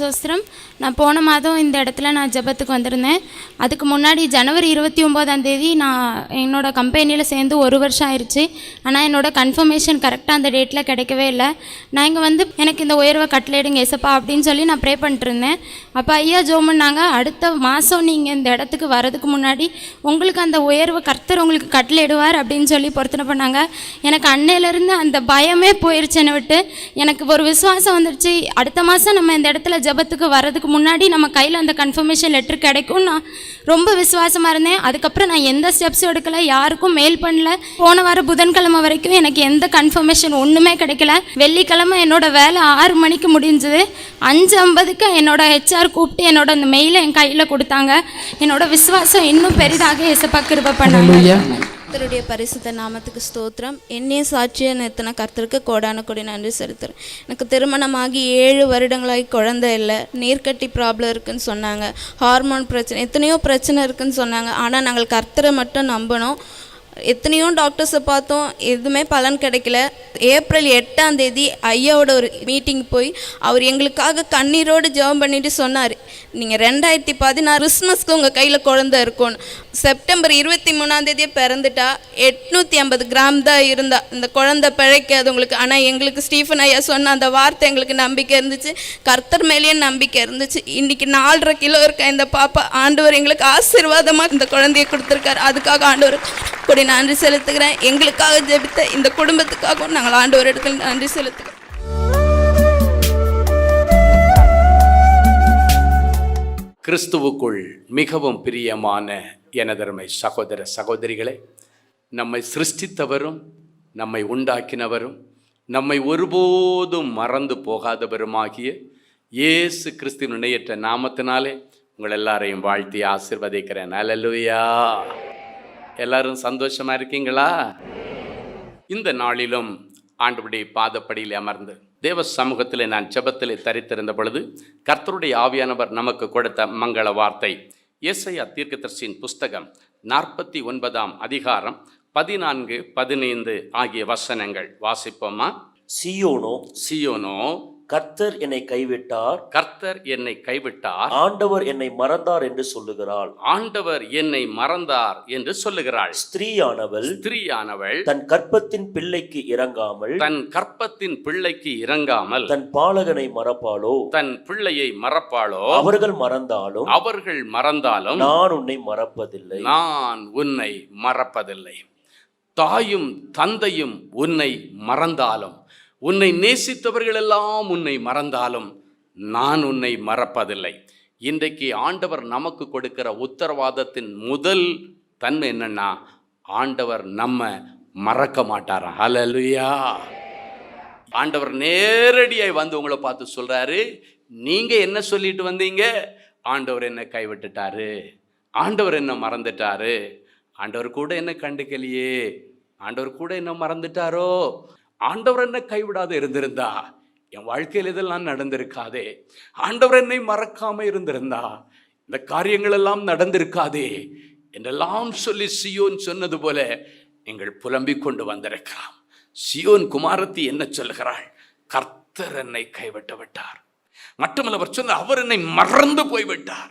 சோஸ்திரம் நான் போன மாதம் இந்த இடத்துல நான் ஜெபத்துக்கு வந்திருந்தேன். அதுக்கு முன்னாடி ஜனவரி இருபத்தி ஒம்போதாம் தேதி நான் என்னோட கம்பெனியில் சேர்ந்து ஒரு வருஷம் ஆயிடுச்சு ஆனால் என்னோட கன்ஃபர்மேஷன் கரெக்டாக அந்த டேட்டில் கிடைக்கவே இல்லை. நான் இங்கே வந்து எனக்கு இந்த உயர்வை கட்டளையிடுங்க எசப்பா அப்படின்னு சொல்லி நான் ப்ரே பண்ணிட்டுருந்தேன் அப்போ ஐயா ஜோம் பண்ணாங்க அடுத்த மாதம் நீங்கள் இந்த இடத்துக்கு வரதுக்கு முன்னாடி உங்களுக்கு அந்த உயர்வை கர்த்தர் உங்களுக்கு கட்டளையிடுவார் அப்படின்னு சொல்லி பொருத்தனை பண்ணாங்க. எனக்கு அன்னையிலேருந்து அந்த பயமே போயிருச்சு என்னை விட்டு. எனக்கு ஒரு விசுவாசம் வந்துடுச்சு அடுத்த மாதம் நம்ம இந்த இடத்துல ஜெபத்துக்கு வரதுக்கு முன்னாடி நம்ம கையில் அந்த கன்ஃபர்மேஷன் லெட்டர் கிடைக்கும். நான் ரொம்ப விசுவாசமாக இருந்தேன். அதுக்கப்புறம் நான் எந்த ஸ்டெப்ஸும் எடுக்கல யாருக்கும் மெயில் பண்ணல. போன வாரம் புதன்கிழமை வரைக்கும் எனக்கு எந்த கன்ஃபர்மேஷன் ஒன்றுமே கிடைக்கல. வெள்ளிக்கிழமை என்னோட வேலை ஆறு மணிக்கு முடிஞ்சது. அஞ்சு ஐம்பதுக்கு என்னோட ஹெச்ஆர் கூப்பிட்டு என்னோட அந்த மெயிலை என் கையில் கொடுத்தாங்க. என்னோட விசுவாசம் இன்னும் பெரிதாக இசப்பா கிருப பண்ணாங்க. கர்த்தருடைய பரிசுத்த நாமத்துக்கு ஸ்தோத்திரம். என்னைய சாட்சியை நிறுத்தின கர்த்தருக்கு கோடான கொடி நன்றி செலுத்துறேன். எனக்கு திருமணமாகி ஏழு வருடங்களாகி குழந்தை இல்லை. நீர்க்கட்டி ப்ராப்ளம் இருக்குன்னு சொன்னாங்க. ஹார்மோன் பிரச்சனை எத்தனையோ பிரச்சனை இருக்குன்னு சொன்னாங்க. ஆனால் நாங்கள் கர்த்தரை மட்டும் நம்பினோம். எத்தனையோ டாக்டர்ஸை பார்த்தோம். எதுவுமே பலன் கிடைக்கல. ஏப்ரல் எட்டாம் தேதி ஐயாவோட ஒரு மீட்டிங் போய் அவர் எங்களுக்காக கண்ணீரோடு ஜெபம் பண்ணிட்டு சொன்னார். நீங்கள் ரெண்டாயிரத்தி பதினாறு கிறிஸ்மஸ்க்கு உங்கள் கையில் குழந்தை இருக்கும்னு. செப்டம்பர் இருபத்தி மூணாந்தேதியே பிறந்துட்டா எட்நூற்றி ஐம்பது கிராம் தான் இருந்தா. இந்த குழந்தை பிழைக்காது உங்களுக்கு. ஆனால் எங்களுக்கு ஸ்டீஃபன் ஐயா சொன்ன அந்த வார்த்தை எங்களுக்கு நம்பிக்கை இருந்துச்சு. கர்த்தர் மேலேயே நம்பிக்கை இருந்துச்சு. இன்னைக்கு நாலரை கிலோ இருக்க இந்த பாப்பா ஆண்டவர் எங்களுக்கு ஆசீர்வாதமாக இந்த குழந்தைய கொடுத்துருக்காரு. அதுக்காக ஆண்டவர் கொடி நன்றி செலுத்துகிறேன். எங்களுக்காக ஜெபித்த இந்த குடும்பத்துக்காகவும் நாங்கள் ஆண்டவர் இடத்துல நன்றி செலுத்துகிறோம். கிறிஸ்துவுக்குள் மிகவும் பிரியமான எனதருமை சகோதர சகோதரிகளே நம்மை சிருஷ்டித்தவரும் நம்மை உண்டாக்கினவரும் நம்மை ஒருபோதும் மறந்து போகாதவருமாகிய இயேசு கிறிஸ்துவின் இணையற்ற நாமத்தினாலே உங்கள் எல்லாரையும் வாழ்த்தி ஆசிர்வதிக்கிறேன். அலலுயா எல்லாரும் சந்தோஷமா இருக்கீங்களா? இந்த நாளிலும் ஆண்டுபடி பாதப்படியில் அமர்ந்து தேவ சமூகத்தில் நான் ஜெபத்தில் தரித்திருந்த பொழுது கர்த்தருடைய ஆவியானவர் நமக்கு கொடுத்த மங்கள வார்த்தை. ஏசையா தீர்க்கதர்சியின் புஸ்தகம் நாற்பத்தி ஒன்பதாம் அதிகாரம் பதினான்கு பதினைந்து ஆகிய வசனங்கள். வாசிப்போமா? சீயோனோ. சியோனோ. கர்த்தர் என்னை கைவிட்டார். கர்த்தர் என்னை கைவிட்டார். ஆண்டவர் என்னை மறந்தார் என்று சொல்லுகிறாள். ஆண்டவர் என்னை மறந்தார் என்று சொல்லுகிறாள். ஸ்திரீயானவள் ஸ்திரீயானவள் தன் கற்பத்தின் பிள்ளைக்கு இறங்காமல் தன் கற்பத்தின் பிள்ளைக்கு இறங்காமல் தன் பாலகனை மறப்பாளோ? தன் பிள்ளையை மறப்பாளோ? அவர்கள் மறந்தாலும் அவர்கள் மறந்தாலும் நான் உன்னை மறப்பதில்லை. நான் உன்னை மறப்பதில்லை. தாயும் தந்தையும் உன்னை மறந்தாலும் உன்னை நேசித்தவர்கள் எல்லாம் உன்னை மறந்தாலும் நான் உன்னை மறப்பதில்லை. இன்றைக்கு ஆண்டவர் நமக்கு கொடுக்கிற உத்தரவாதத்தின் முதல் தன்மை என்னன்னா ஆண்டவர் நம்ம மறக்க மாட்டாரா? ஹலலுயா ஆண்டவர் நேரடியாக வந்து உங்களை பார்த்து சொல்கிறாரு நீங்கள் என்ன சொல்லிட்டு வந்தீங்க? ஆண்டவர் என்ன கைவிட்டுட்டாரு. ஆண்டவர் என்ன மறந்துட்டாரு. ஆண்டவர் கூட என்ன கண்டுக்கலையே. ஆண்டவர் கூட என்ன மறந்துட்டாரோ? ஆண்டவர் என்ன கைவிடாத இருந்திருந்தா? என் வாழ்க்கையில் இதெல்லாம் நடந்திருக்காதே. ஆண்டவர் என்னை மறக்காம இருந்திருந்தா? இந்த காரியங்கள் எல்லாம் நடந்திருக்காதே என்றெல்லாம் சொல்லி சியோன் சொன்னது போல நீங்கள் புலம்பிக் கொண்டு வந்திருக்கலாம். சியோன் குமாரத்தி என்ன சொல்கிறாள் கர்த்தர் என்னை கைவிட்டு விட்டார். மட்டுமல்ல அவர் சொன்ன அவர் என்னை மறந்து போய்விட்டார்.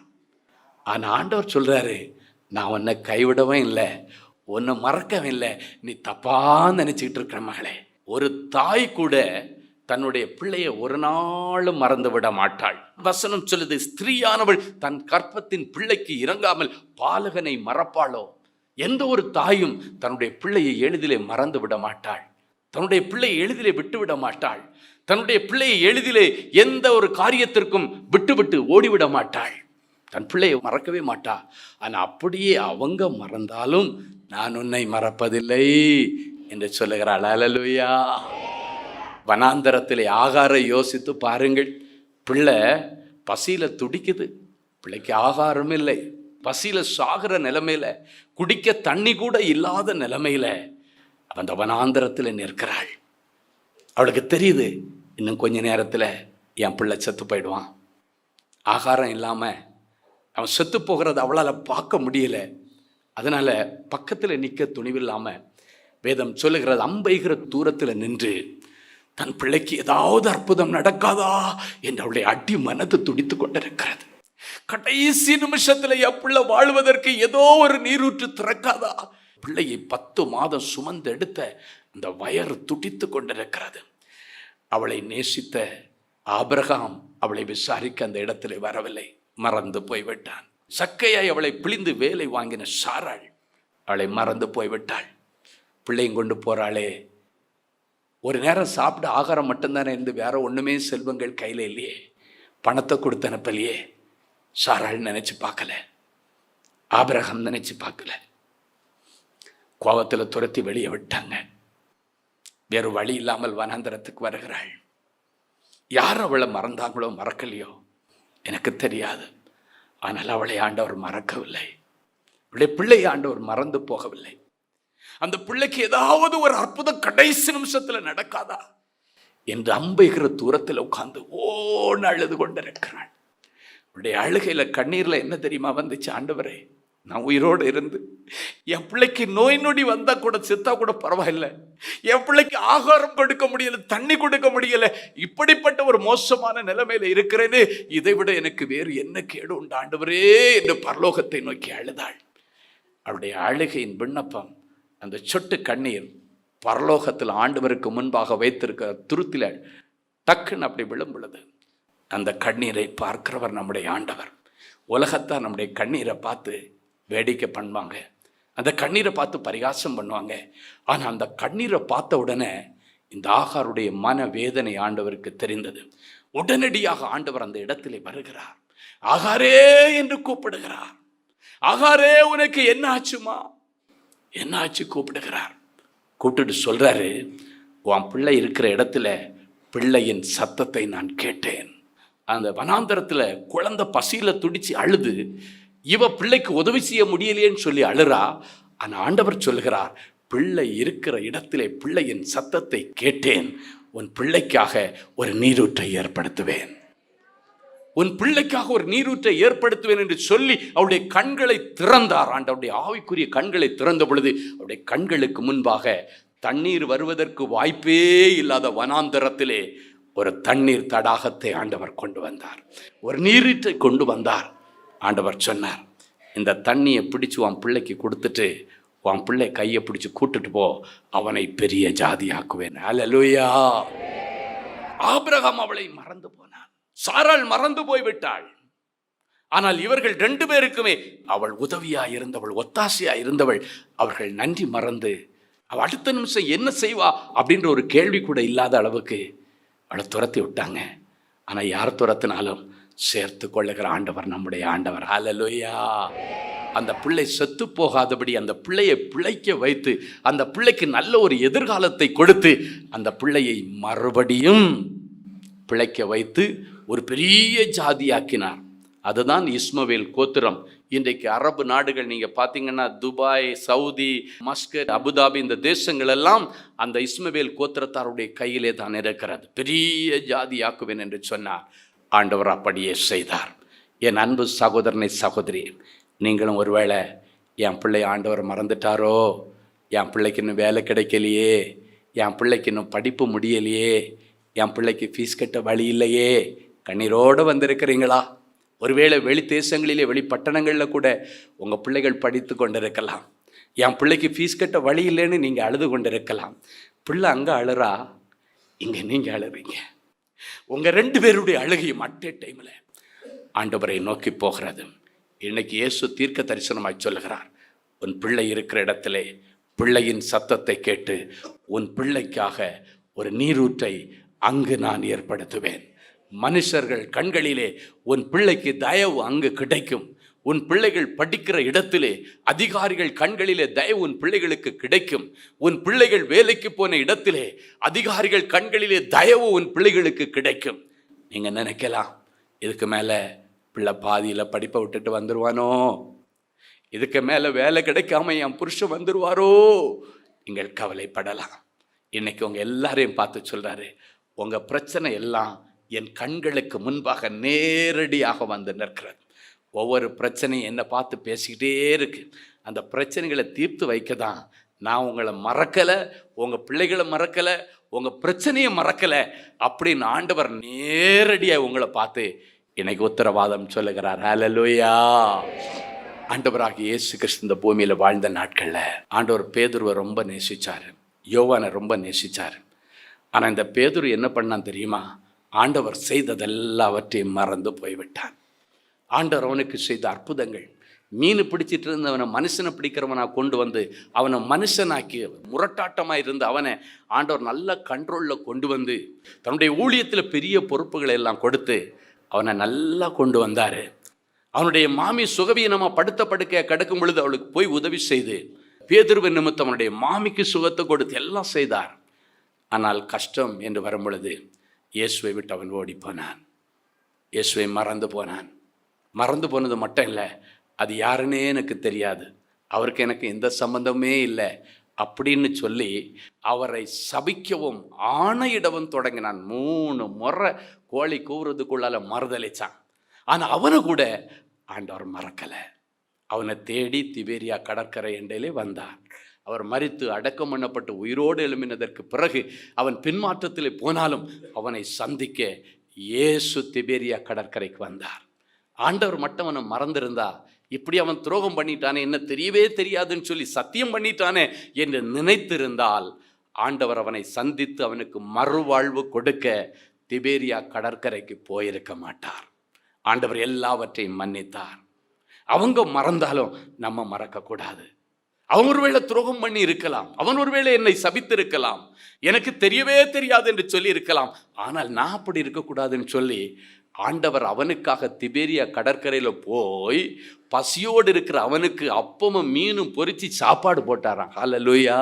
ஆனால் ஆண்டவர் சொல்றாரு நான் உன்னை கைவிடவும் இல்லை உன்னை மறக்கவும் இல்லை நீ தப்பாக நினச்சிக்கிட்டு இருக்கிற மகளே. ஒரு தாய் கூட தன்னுடைய பிள்ளையை ஒரு நாளும் மறந்து விட மாட்டாள். வசனம் சொல்லுது ஸ்திரீயானவள் தன் கற்பத்தின் பிள்ளைக்கு இறங்காமல் பாலகனை மறப்பாளோ? எந்த ஒரு தாயும் தன்னுடைய பிள்ளையை எளிதிலே மறந்து விட மாட்டாள். தன்னுடைய பிள்ளையை எளிதிலே விட்டு விட மாட்டாள். தன்னுடைய பிள்ளையை எளிதிலே எந்த ஒரு காரியத்திற்கும் விட்டுவிட்டு ஓடிவிட மாட்டாள். தன் பிள்ளையை மறக்கவே மாட்டா. ஆனால் அப்படியே அவங்க மறந்தாலும் நான் உன்னை மறப்பதில்லை. என்று சொல்லுகிறாள். அலலுயா. வனாந்தரத்தில் ஆகாரம் யோசித்து பாருங்கள். பிள்ளை பசியில் துடிக்குது. பிள்ளைக்கு ஆகாரம் இல்லை. பசியில் சாகிற நிலைமையில குடிக்க தண்ணி கூட இல்லாத நிலமையில் அந்த வனாந்தரத்தில் நிற்கிறாள். அவளுக்கு தெரியுது இன்னும் கொஞ்ச நேரத்தில் என் பிள்ளை செத்து போயிடுவான். ஆகாரம் இல்லாமல் அவன் செத்து போகிறத அவளால் பார்க்க முடியல. அதனால் பக்கத்தில் நிற்க துணிவில்லாமல் வேதம் சொல்லுகிறது அம்பைகிற தூரத்தில் நின்று தன் பிள்ளைக்கு ஏதாவது அற்புதம் நடக்காதா? என்று அவளுடைய அடி மனது துடித்து கொண்டிருக்கிறது. கடைசி நிமிஷத்தில் என் பிள்ளை வாழ்வதற்கு ஏதோ ஒரு நீரூற்று திறக்காதா? பிள்ளையை பத்து மாதம் சுமந்து எடுத்த அந்த வயறு துடித்து கொண்டிருக்கிறது. அவளை நேசித்த ஆபிரகாம் அவளை விசாரிக்க அந்த இடத்துல வரவில்லை. மறந்து போய்விட்டான். சக்கையாய் அவளை பிழிந்து வேலை வாங்கின சாராள் அவளை மறந்து போய்விட்டாள். பிள்ளையும் கொண்டு போகிறாளே ஒரு நேரம் சாப்பிட ஆகாரம் மட்டும்தானே இருந்து வேற ஒன்றுமே செல்வங்கள் கையில் இல்லையே. பணத்தை கொடுத்து அனுப்பலையே சாராள் நினச்சி பார்க்கல. ஆபிரகம் நினச்சி பார்க்கல. கோபத்தில் துரத்தி வெளியே விட்டாங்க. வேறு வழி இல்லாமல் வனாந்திரத்துக்கு வருகிறாள். யார் அவளை மறந்தாங்களோ மறக்கலையோ? எனக்கு தெரியாது. ஆனால் அவளை ஆண்டவர் மறக்கவில்லை. அவளுடைய பிள்ளை ஆண்டவர் மறந்து போகவில்லை. அந்த பிள்ளைக்கு ஏதாவது ஒரு அற்புதம் கடைசி நிமிஷத்தில் நடக்காதா? என்று அம்பைகிற தூரத்தில் உட்கார்ந்து ஓன்னு அழுது கொண்டிருக்கிறாள். அவளுடைய அழுகையில் கண்ணீரில் என்ன தெரியுமா வந்துச்சு? ஆண்டவரே நான் உயிரோடு இருந்து என் பிள்ளைக்கு நோய் நொடி வந்தால் கூட செத்தா கூட பரவாயில்ல. என் பிள்ளைக்கு ஆகாரம் கொடுக்க முடியல தண்ணி கொடுக்க முடியல இப்படிப்பட்ட ஒரு மோசமான நிலைமையில இருக்கிறேன்னு இதை விட எனக்கு வேறு என்ன கேடு உண்டு? ஆண்டவரே என்று பரலோகத்தை நோக்கி அழுதாள். அவருடைய அழுகையின் விண்ணப்பம் அந்த சொட்டு கண்ணீர் பரலோகத்தில் ஆண்டவருக்கு முன்பாக வைத்திருக்கிற துருத்தில் டக்குன்னு அப்படி விழும் பொழுது அந்த கண்ணீரை பார்க்கிறவர் நம்முடைய ஆண்டவர். உலகத்தான் நம்முடைய கண்ணீரை பார்த்து வேடிக்கை பண்ணுவாங்க. அந்த கண்ணீரை பார்த்து பரிகாசம் பண்ணுவாங்க. ஆனால் அந்த கண்ணீரை பார்த்த உடனே இந்த ஆகாருடைய மன வேதனை ஆண்டவருக்கு தெரிந்தது. உடனடியாக ஆண்டவர் அந்த இடத்திலே வருகிறார். ஆகாரே என்று கூப்பிடுகிறார். ஆகாரே உனக்கு என்ன ஆச்சுமா என்னாச்சு கூப்பிடுகிறார்? கூப்பிட்டுட்டு சொல்கிறாரு உன் பிள்ளை இருக்கிற இடத்துல பிள்ளையின் சத்தத்தை நான் கேட்டேன். அந்த வனாந்தரத்தில் குழந்தை பசியில் துடித்து அழுது இவ பிள்ளைக்கு உதவி செய்ய முடியலையேன்னு சொல்லி அழுறா. அந்த ஆண்டவர் சொல்கிறார் பிள்ளை இருக்கிற இடத்திலே பிள்ளையின் சத்தத்தை கேட்டேன். உன் பிள்ளைக்காக ஒரு நீரூற்றை ஏற்படுத்துவேன். உன் பிள்ளைக்காக ஒரு நீரூற்றை ஏற்படுத்துவேன் என்று சொல்லி அவருடைய கண்களை திறந்தார். ஆண்டவருடைய ஆவிக்குரிய கண்களை திறந்த பொழுது அவருடைய கண்களுக்கு முன்பாக தண்ணீர் வருவதற்கு வாய்ப்பே இல்லாத வனாந்தரத்திலே ஒரு தண்ணீர் தடாகத்தை ஆண்டவர் கொண்டு வந்தார். ஒரு நீரீற்றை கொண்டு வந்தார். ஆண்டவர் சொன்னார் இந்த தண்ணியை பிடிச்சு உன் பிள்ளைக்கு கொடுத்துட்டு உன் பிள்ளை கையை பிடிச்சி கூட்டுட்டு போ அவனை பெரிய ஜாதியாக்குவேன். அலலுயா ஆபிரகாம் அவளை மறந்து போ சாரால் மறந்து போய்விட்டாள். ஆனால் இவர்கள் ரெண்டு பேருக்குமே அவள் உதவியாக இருந்தவள் ஒத்தாசையாக இருந்தவள் அவர்கள் நன்றி மறந்து அவள் அடுத்த நிமிஷம் என்ன செய்வா? அப்படின்ற ஒரு கேள்வி கூட இல்லாத அளவுக்கு அவளை துரத்தி விட்டாங்க. ஆனால் யார் துரத்தினாலும் சேர்த்து கொள்ளுகிற ஆண்டவர் நம்முடைய ஆண்டவர். ஹalleluya. அந்த பிள்ளை செத்து போகாதபடி அந்த பிள்ளையை பிழைக்க வைத்து அந்த பிள்ளைக்கு நல்ல ஒரு எதிர்காலத்தை கொடுத்து அந்த பிள்ளையை மறுபடியும் பிழைக்க வைத்து ஒரு பெரிய ஜாதியாக்கினார். அதுதான் இஸ்மவேல் கோத்திரம். இன்றைக்கு அரபு நாடுகள் நீங்கள் பார்த்தீங்கன்னா துபாய் சவுதி மஸ்கட் அபுதாபி இந்த தேசங்கள் எல்லாம் அந்த இஸ்மவேல் கோத்திரத்தாருடைய கையிலே தான் இருக்கிறது. பெரிய ஜாதியாக்குவேன் என்று சொன்னார். ஆண்டவர் அப்படியே செய்தார். என் அன்பு சகோதரனை சகோதரி நீங்களும் ஒருவேளை என் பிள்ளை ஆண்டவர் மறந்துட்டாரோ? என் பிள்ளைக்கு இன்னும் வேலை கிடைக்கலையே? என் பிள்ளைக்கு இன்னும் படிப்பு முடியலையே? என் பிள்ளைக்கு ஃபீஸ் கட்ட வழி இல்லையே? கண்ணீரோடு வந்திருக்கிறீங்களா? ஒருவேளை வெளி தேசங்களிலே வெளி பட்டணங்களில் கூட உங்கள் பிள்ளைகள் படித்து கொண்டிருக்கலாம். என் பிள்ளைக்கு ஃபீஸ் கட்ட வழி இல்லைன்னு நீங்கள் அழுது கொண்டிருக்கலாம். பிள்ளை அங்கே அழுறா இங்கே நீங்கள் அழுறீங்க. உங்கள் ரெண்டு பேருடைய அழுகையும் அட்டே டைமில் ஆண்டவரை நோக்கி போகிறது. இன்னைக்கு இயேசு தீர்க்க தரிசனமாய் சொல்லுகிறார் உன் பிள்ளை இருக்கிற இடத்திலே பிள்ளையின் சத்தத்தை கேட்டு உன் பிள்ளைக்காக ஒரு நீரூற்றை அங்கு நான் ஏற்படுத்துவேன். மனுஷர்கள் கண்களிலே உன் பிள்ளைக்கு தயவு அங்கு கிடைக்கும். உன் பிள்ளைகள் படிக்கிற இடத்திலே அதிகாரிகள் கண்களிலே தயவு உன் பிள்ளைகளுக்கு கிடைக்கும். உன் பிள்ளைகள் வேலைக்கு போன இடத்திலே அதிகாரிகள் கண்களிலே தயவு உன் பிள்ளைகளுக்கு கிடைக்கும். நீங்கள் நினைக்கலாம் இதுக்கு மேலே பிள்ளை பாதியில் படிப்பை விட்டுட்டு வந்துடுவானோ இதுக்கு மேலே வேலை கிடைக்காம என் புருஷன் வந்துடுவாரோ நீங்கள் கவலைப்படலாம். இன்னைக்கு உங்கள் எல்லாரையும் பார்த்து சொல்கிறாரு உங்கள் பிரச்சனை எல்லாம் என் கண்களுக்கு முன்பாக நேரடியாக வந்து நிற்கிறது. ஒவ்வொரு பிரச்சனையும் என்னை பார்த்து பேசிக்கிட்டே இருக்கு. அந்த பிரச்சனைகளை தீர்த்து வைக்க தான் நான் உங்களை மறக்கலை உங்கள் பிள்ளைகளை மறக்கலை உங்கள் பிரச்சனையை மறக்கலை அப்படின்னு ஆண்டவர் நேரடியாக உங்களை பார்த்து இன்னைக்கு உத்தரவாதம் சொல்லுகிறார். ஹலலோயா ஆண்டவராக இயேசு கிறிஸ்து இந்த பூமியில் வாழ்ந்த நாட்களில் ஆண்டவர் பேதுருவை ரொம்ப நேசித்தார் யோவானை ரொம்ப நேசிச்சார். ஆனால் இந்த பேதுரு என்ன பண்ணான் தெரியுமா? ஆண்டவர் செய்ததெல்லாவற்றையும் மறந்து போய்விட்டான் ஆண்டவர் அவனுக்கு செய்த அற்புதங்கள். மீன் பிடிச்சிட்டு இருந்தவனை மனுஷனை பிடிக்கிறவனா கொண்டு வந்து அவனை மனுஷனாக்கி முரட்டாட்டமாக இருந்த அவனை ஆண்டவர் நல்ல கண்ட்ரோலில் கொண்டு வந்து தன்னுடைய ஊழியத்தில் பெரிய பொறுப்புகளை எல்லாம் கொடுத்து அவனை நல்லா கொண்டு வந்தார். அவனுடைய மாமி சுகவீனமாக படுத்த படுக்கையை கிடக்கும் பொழுது அவளுக்கு போய் உதவி செய்து பேதுருவின் நிமித்தம் அவனுடைய மாமிக்கு சுகத்தை கொடுத்து எல்லாம் செய்தார். ஆனால் கஷ்டம் என்று வரும் பொழுது இயேசுவை விட்டு அவன் ஓடி போனான். இயேசுவை மறந்து போனான். மறந்து போனது மட்டும் இல்லை அது யாருன்னே எனக்கு தெரியாது. அவருக்கு எனக்கு எந்த சம்பந்தமே இல்லை அப்படின்னு சொல்லி அவரை சபிக்கவும் ஆணையிடவும் தொடங்கினான். மூணு முறை கோழி கூவுறதுக்குள்ளால மறுதளிச்சான் ஆனால் அவனை கூட ஆண்டவர் மறக்கலை. அவனை தேடி திபேரியா கடற்கரை எண்டையிலே வந்தார் அவர் மறித்து அடக்கம் பண்ணப்பட்டு உயிரோடு எழும்பினதற்கு பிறகு அவன் பின்மாற்றத்தில் போனாலும் அவனை சந்திக்க இயேசு திபேரியா கடற்கரைக்கு வந்தார். ஆண்டவர் மட்டும் அவனை மறந்திருந்தா இப்படி அவன் துரோகம் பண்ணிட்டானே என்ன தெரியவே தெரியாதுன்னு சொல்லி சத்தியம் பண்ணிட்டானே என்று நினைத்திருந்தால் ஆண்டவர் அவனை சந்தித்து அவனுக்கு மறுவாழ்வு கொடுக்க திபேரியா கடற்கரைக்கு போயிருக்க மாட்டார். ஆண்டவர் எல்லாவற்றையும் மன்னித்தார். அவங்க மறந்தாலும் நம்ம மறக்கக்கூடாது. அவன் ஒருவேளை துரோகம் பண்ணி இருக்கலாம். அவன் ஒருவேளை என்னை சபித்திருக்கலாம். எனக்கு தெரியவே தெரியாது என்று சொல்லி இருக்கலாம் ஆனால் நான் அப்படி இருக்கக்கூடாதுன்னு சொல்லி ஆண்டவர் அவனுக்காக திபேரியா கடற்கரையில் போய் பசியோடு இருக்கிற அவனுக்கு அப்பமும் மீனும் பொறிச்சு சாப்பாடு போட்டாராம். லூயா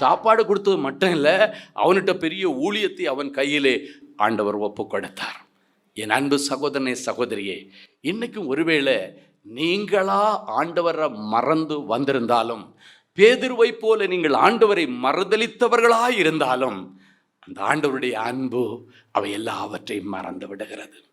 சாப்பாடு கொடுத்தது மட்டும் இல்லை அவன்கிட்ட பெரிய ஊழியத்தை அவன் கையிலே ஆண்டவர் ஒப்பு கொடுத்தார் என் அன்பு சகோதரனே சகோதரியே இன்னைக்கும் ஒருவேளை நீங்களா ஆண்டவரை மறந்து வந்திருந்தாலும் பேதிருவை போல நீங்கள் ஆண்டவரை மறுதலித்தவர்களாய் இருந்தாலும் அந்த ஆண்டவருடைய அன்பு அவை எல்லாவற்றையும் மறந்து விடுகிறது.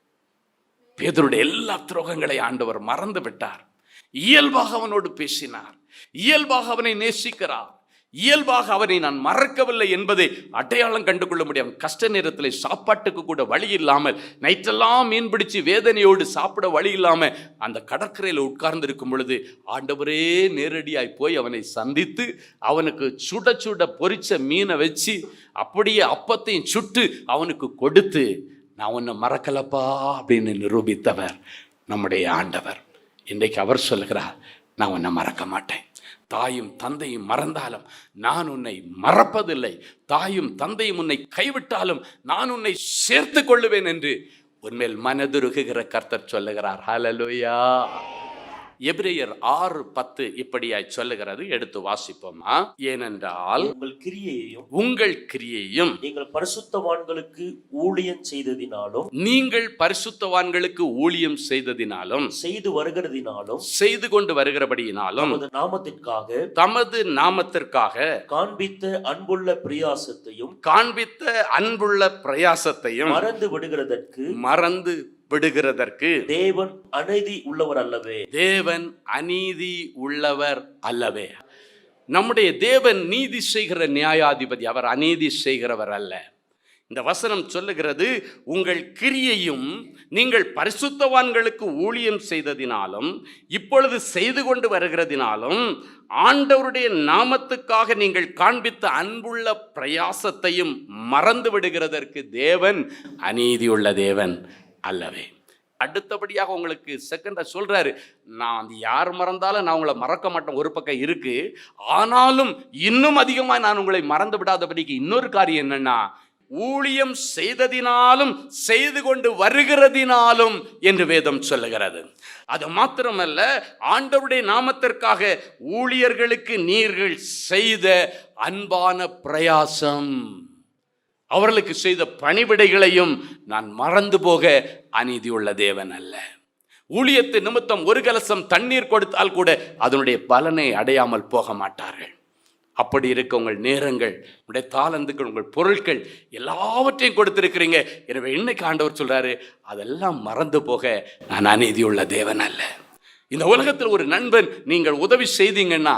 பேதருடைய எல்லா துரோகங்களை ஆண்டவர் மறந்து விட்டார். இயல்பாக அவனோடு பேசினார். இயல்பாக அவனை நேசிக்கிறார். இயல்பாக அவனை நான் மறக்கவில்லை என்பதை அடையாளம் கண்டுகொள்ள முடியும் கஷ்ட நேரத்தில் சாப்பாட்டுக்கு கூட வழி இல்லாமல் நைட்டெல்லாம் மீன் பிடிச்சு வேதனையோடு சாப்பிட வழி இல்லாமல் அந்த கடற்கரையில் உட்கார்ந்து இருக்கும் பொழுது ஆண்டவரே நேரடியாய் போய் அவனை சந்தித்து அவனுக்கு சுட சுட பொறிச்ச மீனை வச்சு அப்படியே அப்பத்தையும் சுட்டு அவனுக்கு கொடுத்து நான் உன்னை மறக்கலப்பா அப்படின்னு நிரூபித்தவர் நம்முடைய ஆண்டவர். இன்றைக்கு அவர் சொல்கிறார் நான் உன்னை மறக்க மாட்டேன். தாயும் தந்தையும் மறந்தாலும் நான் உன்னை மறப்பதில்லை. தாயும் தந்தையும் உன்னை கைவிட்டாலும் நான் உன்னை சேர்த்து கொள்ளுவேன் என்று உன்மேல் மனதுருகுகிற கர்த்தர் சொல்லுகிறார். ஹலலுயா எபிரேயர் ஆறு பத்து இப்படியாய் சொல்லுகிறது எடுத்து வாசிப்போமா? ஏனென்றால் உங்கள் கிரியையையும் உங்கள் கிரியையும் நீங்கள் பரிசுத்தவான்களுக்கு ஊழியம் செய்ததினாலும் நீங்கள் பரிசுத்தவான்களுக்கு ஊழியம் செய்ததினாலும் செய்து வருகிறதினாலும் செய்து கொண்டு வருகிறபடியினாலும் நமது நாமத்திற்காக தமது நாமத்திற்காக காண்பித்த அன்புள்ள பிரியாசத்தையும் காண்பித்த அன்புள்ள பிரயாசத்தையும் மறந்து விடுகிறதற்கு மறந்து விடுகிறதற்கு தேவன் அநீதி உள்ளவர் அல்லவே. தேவன் அநீதி உள்ளவர் அல்லவே. நம்முடைய தேவன் நீதி செய்கிற நியாயாதிபதி அவர் அநீதி செய்கிறவர் அல்ல. இந்த வசனம் சொல்லுகிறது உங்கள் கிரியையும் நீங்கள் பரிசுத்தவான்களுக்கு ஊழியம் செய்ததினாலும் இப்பொழுது செய்து கொண்டு வருகிறதினாலும் ஆண்டவருடைய நாமத்துக்காக நீங்கள் காண்பித்த அன்புள்ள பிரயாசத்தையும் மறந்து விடுகிறதற்கு தேவன் அநீதியுள்ள தேவன். அல்லவே. அடுத்தபடியாக உங்களுக்கு செகண்டா சொல்கிறாரு நான் அந்த யார் மறந்தாலும் நான் உங்களை மறக்க மாட்டேன் ஒரு பக்கம் இருக்குது ஆனாலும் இன்னும் அதிகமாக நான் உங்களை மறந்து விடாதபடிக்கு இன்னொரு காரியம் என்னென்னா ஊழியம் செய்ததினாலும் செய்து கொண்டு வருகிறதினாலும் என்று வேதம் சொல்லுகிறது. அது மாத்திரமல்ல ஆண்டவருடைய நாமத்திற்காக ஊழியர்களுக்கு நீர்கள் செய்த அன்பான பிரயாசம். அவர்களுக்கு செய்த பணிவிடைகளையும் நான் மறந்து போக அநீதியுள்ள தேவன் அல்ல. ஊழியத்து நிமித்தம் ஒரு கலசம் தண்ணீர் கொடுத்தால் கூட அதனுடைய பலனை அடையாமல் போக மாட்டார்கள். அப்படி இருக்க உங்கள் நேரங்கள் உங்களுடைய தாளந்துக்கள் உங்கள் பொருட்கள் எல்லாவற்றையும் கொடுத்துருக்கிறீங்க. எனவே இன்னைக்கு ஆண்டவர் சொல்கிறாரு அதெல்லாம் மறந்து போக நான் அநீதியுள்ள தேவன் அல்ல. இந்த உலகத்தில் ஒரு நண்பன் நீங்கள் உதவி செய்தீங்கன்னா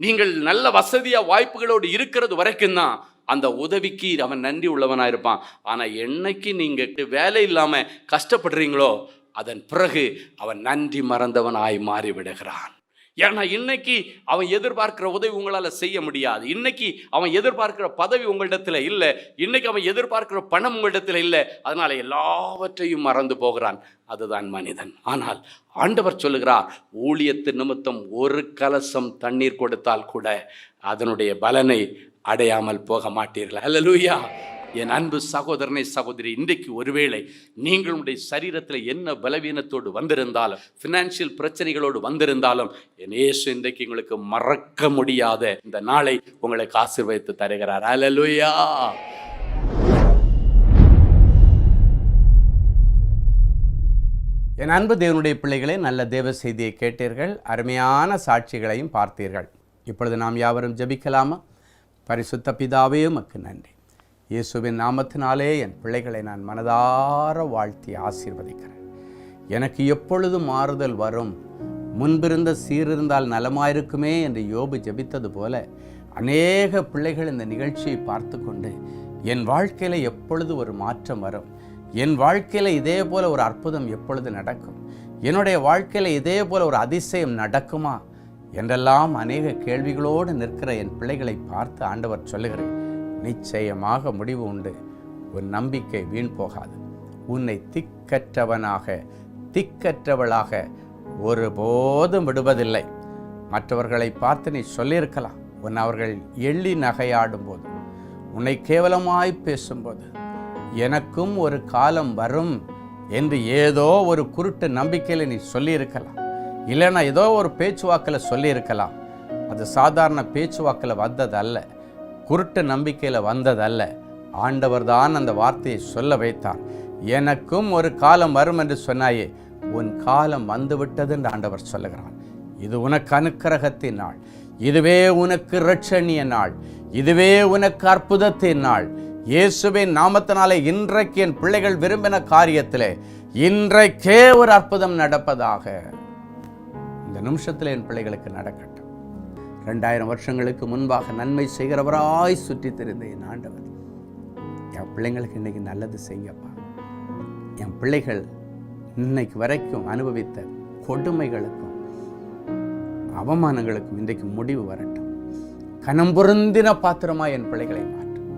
நீங்கள் நல்ல வசதியாக வாய்ப்புகளோடு இருக்கிறது வரைக்கும் தான் அந்த உதவிக்கு அவன் நன்றி உள்ளவனாக இருப்பான். ஆனால் என்னைக்கு நீங்கள் வேலை இல்லாமல் கஷ்டப்படுறீங்களோ அதன் பிறகு அவன் நன்றி மறந்தவனாய் மாறிவிடுகிறான். ஏன்னா இன்னைக்கு அவன் எதிர்பார்க்கிற உதவி உங்களால் செய்ய முடியாது. இன்னைக்கு அவன் எதிர்பார்க்கிற பதவி உங்களிடத்தில் இல்லை. இன்னைக்கு அவன் எதிர்பார்க்கிற பணம் உங்களிடத்தில் இல்லை. அதனால் எல்லாவற்றையும் மறந்து போகிறான். அதுதான் மனிதன். ஆனால் ஆண்டவர் சொல்லுகிறார் ஊழியத்து நிமித்தம் ஒரு கலசம் தண்ணீர் கொடுத்தால் கூட அதனுடைய பலனை அடையாமல் போக மாட்டீர்கள். அல்லேலூயா என் அன்பு சகோதரனை சகோதரி இன்றைக்கு ஒருவேளை நீங்களுடைய சரீரத்தில் என்ன பலவீனத்தோடு வந்திருந்தாலும் ஃபினான்ஷியல் பிரச்சனைகளோடு வந்திருந்தாலும் என் ஏசு இன்றைக்கு உங்களுக்கு மறக்க முடியாத இந்த நாளை உங்களுக்கு ஆசீர்வதித்து தருகிறார். அலலுயா என் அன்பு தேவனுடைய பிள்ளைகளே நல்ல தேவ செய்தியை கேட்டீர்கள். அருமையான சாட்சிகளையும் பார்த்தீர்கள். இப்பொழுது நாம் யாவரும் ஜெபிக்கலாமா? பரிசுத்த பிதாவே உமக்கு நன்றி. இயேசுவின் நாமத்தினாலே என் பிள்ளைகளை நான் மனதார வாழ்த்தி ஆசீர்வதிக்கிறேன். எனக்கு எப்பொழுது மாறுதல் வரும்? முன்பிருந்த சீரிருந்தால் நலமாயிருக்குமே என்று யோபு ஜபித்தது போல அநேக பிள்ளைகள் இந்த நிகழ்ச்சியை பார்த்து கொண்டு என் வாழ்க்கையில் எப்பொழுது ஒரு மாற்றம் வரும்? என் வாழ்க்கையில் இதே போல் ஒரு அற்புதம் எப்பொழுது நடக்கும்? என்னுடைய வாழ்க்கையில் இதே போல் ஒரு அதிசயம் நடக்குமா? என்றெல்லாம் அநேக கேள்விகளோடு நிற்கிற என் பிள்ளைகளை பார்த்து ஆண்டவர் சொல்லுகிறேன் நிச்சயமாக முடிவு உண்டு. உன் நம்பிக்கை வீண் போகாது. உன்னை திக்கற்றவனாக திக்கற்றவளாக ஒருபோதும் விடுவதில்லை. மற்றவர்களை பார்த்து நீ சொல்லியிருக்கலாம் உன் அவர்கள் எள்ளி நகையாடும் போது உன்னை கேவலமாய் பேசும்போது எனக்கும் ஒரு காலம் வரும் என்று ஏதோ ஒரு குருட்டு நம்பிக்கையில் நீ சொல்லியிருக்கலாம். இல்லைன்னா ஏதோ ஒரு பேச்சுவாக்கில் சொல்லியிருக்கலாம். அது சாதாரண பேச்சுவாக்கில் வந்ததல்ல. குருட்டு நம்பிக்கையில் வந்ததல்ல. ஆண்டவர் தான் அந்த வார்த்தையை சொல்ல வைத்தார். எனக்கும் ஒரு காலம் வரும் என்று சொன்னாயே உன் காலம் வந்துவிட்டது என்று ஆண்டவர் சொல்லுகிறான் இது உனக்கு அனுக்கிரகத்தின் நாள். இதுவே உனக்கு ரட்சணிய நாள். இதுவே உனக்கு அற்புதத்தின் நாள். இயேசுவின் நாமத்தினாலே இன்றைக்கு என் பிள்ளைகள் விரும்பின காரியத்திலே இன்றைக்கே ஒரு அற்புதம் நடப்பதாக. இந்த நிமிஷத்தில் என் பிள்ளைகளுக்கு நடக்கட்டும். ரெண்டாயிரம் வருஷங்களுக்கு முன்பாக நன்மை செய்கிறவராய் சுற்றி தெரிந்த என் ஆண்டவர். என் பிள்ளைங்களுக்கு இன்னைக்கு நல்லது செய்யப்பா. என் பிள்ளைகள் இன்னைக்கு வரைக்கும் அனுபவித்த கொடுமைகளுக்கும் அவமானங்களுக்கும் இன்றைக்கு முடிவு வரட்டும். கனம் பொருந்தின பாத்திரமா என் பிள்ளைகளை மாற்றும்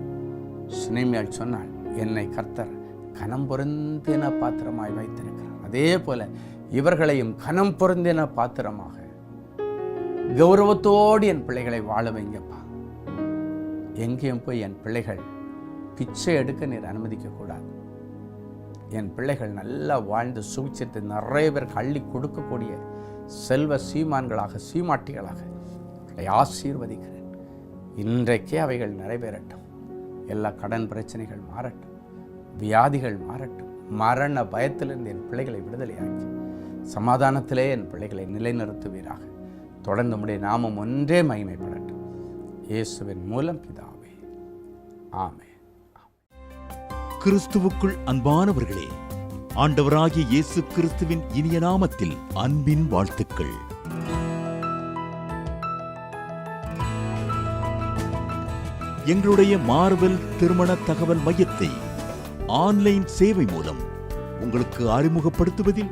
சினைமையால் சொன்னால் என்னை கர்த்தர் கனம் பொருந்தின பாத்திரமாய் வைத்திருக்கிறார். அதே போல இவர்களையும் கனம் பொருந்தின பாத்திரமாக. கௌரவத்தோடு என் பிள்ளைகளை வாழ வைங்கப்பா. எங்கேயும் போய் என் பிள்ளைகள் பிச்சை எடுக்க நீர் அனுமதிக்க கூடாது. என் பிள்ளைகள் நல்லா வாழ்ந்து சுவிச்சத்தை நிறைய பேருக்கு அள்ளி கொடுக்கக்கூடிய செல்வ சீமான்களாக சீமாட்டிகளாக அவர்களை ஆசீர்வதிக்கிறேன். இன்றைக்கே அவைகள் நிறைவேறட்டும். எல்லா கடன் பிரச்சனைகள் மாறட்டும். வியாதிகள் மாறட்டும். மரண பயத்திலிருந்து என் பிள்ளைகளை விடுதலையாக்கி சமாதானத்திலே என் பிள்ளைகளை நிலைநிறுத்துவீராக. தொடர்ந்து நம்முடைய நாமம் ஒன்றே மகிமைப்படட்டும். இயேசுவின் மூலம் பிதாவே. ஆமே கிறிஸ்துவுக்குள் அன்பானவர்களே ஆண்டவராகிய இயேசு கிறிஸ்துவின் இனிய நாமத்தில் அன்பின் வாழ்த்துக்கள். எங்களுடைய மார்வெல் திருமண தகவல் மையத்தை ஆன்லைன் சேவை மூலம் உங்களுக்கு அறிமுகப்படுத்துவதில்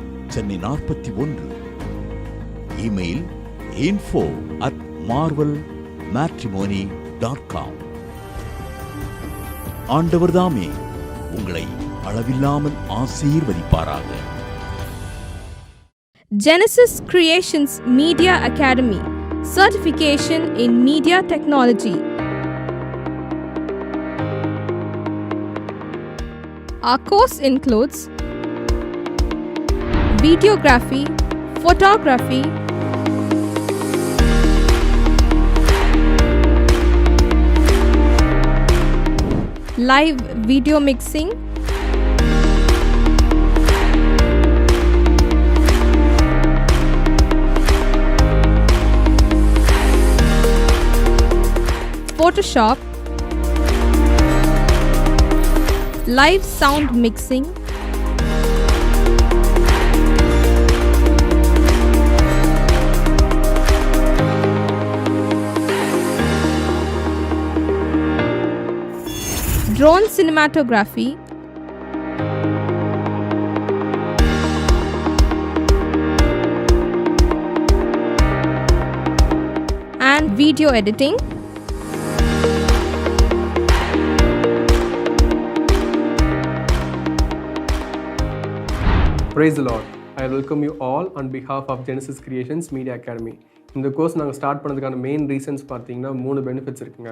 சென்னை நாற்பத்தி ஒன்று email info at Marvel matrimony dot com ஆண்டவர் தாமே உங்களை அளவில்லாமல் ஆசீர்வதிப்பாராக Genesis creations media academy certification in media technology Our course includes videography, photography, live video mixing, Photoshop, live sound mixing, drone cinematography and video editing Praise the I welcome you all on behalf of Genesis creations media academy இந்த course நாங்கள் start பண்ணதுக்கான main reasons பார்த்தீங்கன்னா மூணு benefits இருக்குங்க